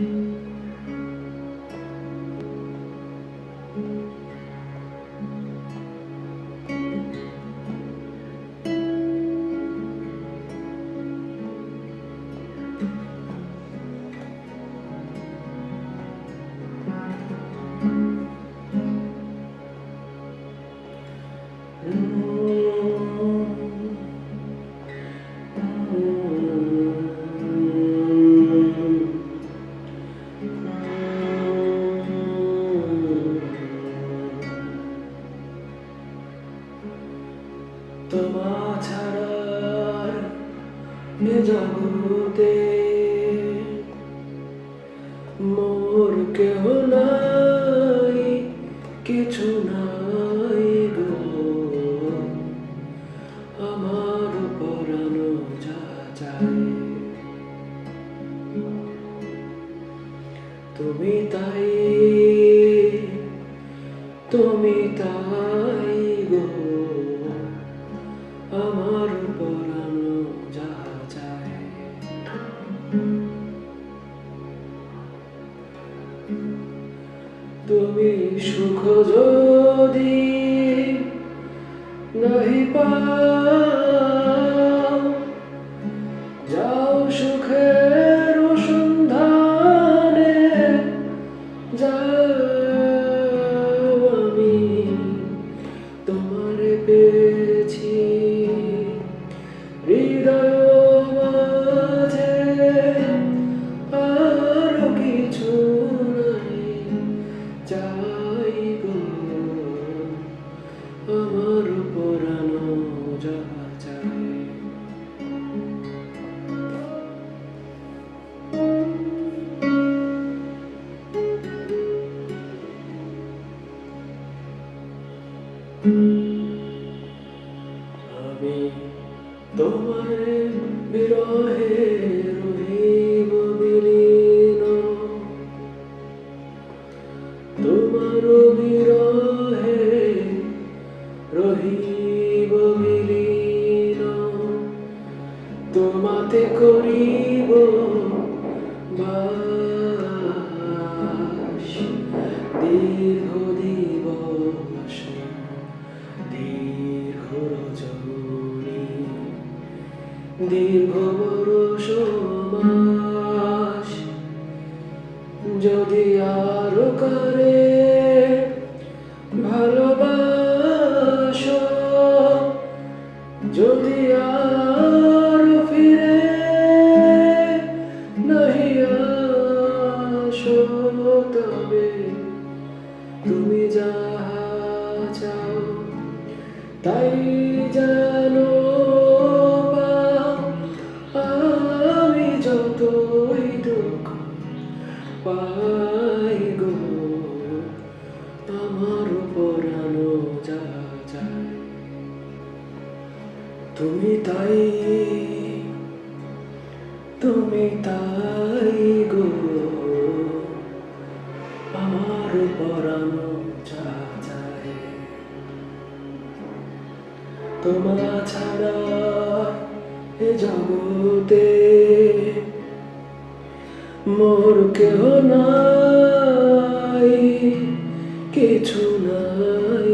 Mm-hmm. তোমা ছাড়া এ জগতে মোর কেহ নাই, কিছু নাই গো। আমার পরানো যা যায় তুমি তাই তুমি তাই। তুমি সুখ যদি নাহি পাও আমি তোমার বিরহে রহিব বিলীন। তোমার বিরহে রহিব বিলীন। তোমাতে করিব বাস। দীর্ঘ বরষ মাস যদি আরও করে ভালোবাস, যদি আর ফিরে নাহি আসো, তবে তুমি যাহা চাও, তাই জানো। তুমি তাই তুমি তাই গো। আমার পরানো যা যায় তোমা ছাড়া এ জগতে মোর কেহ নাই, কিছু নাই।